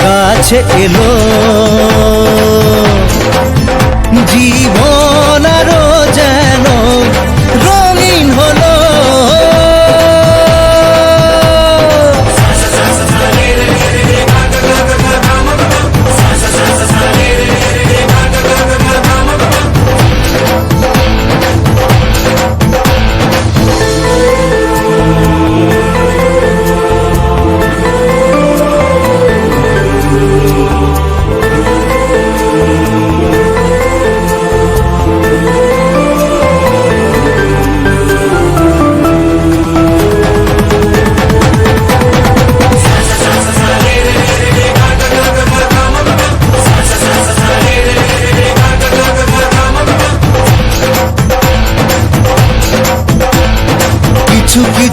কাছে এলো।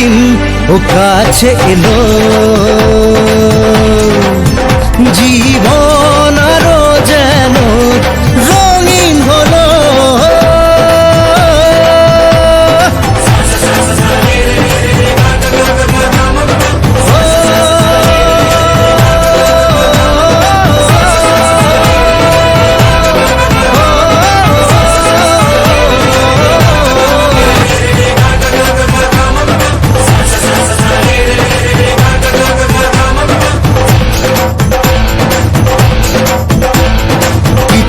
দিন ও কাছে এলো। জীবন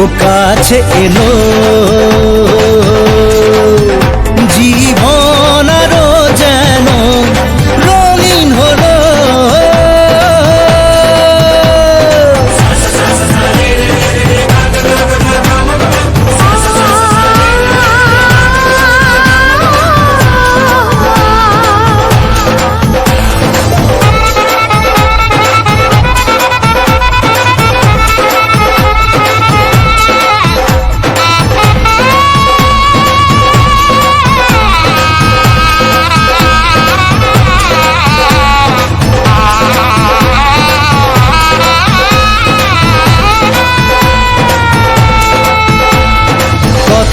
ও কাছে এলো।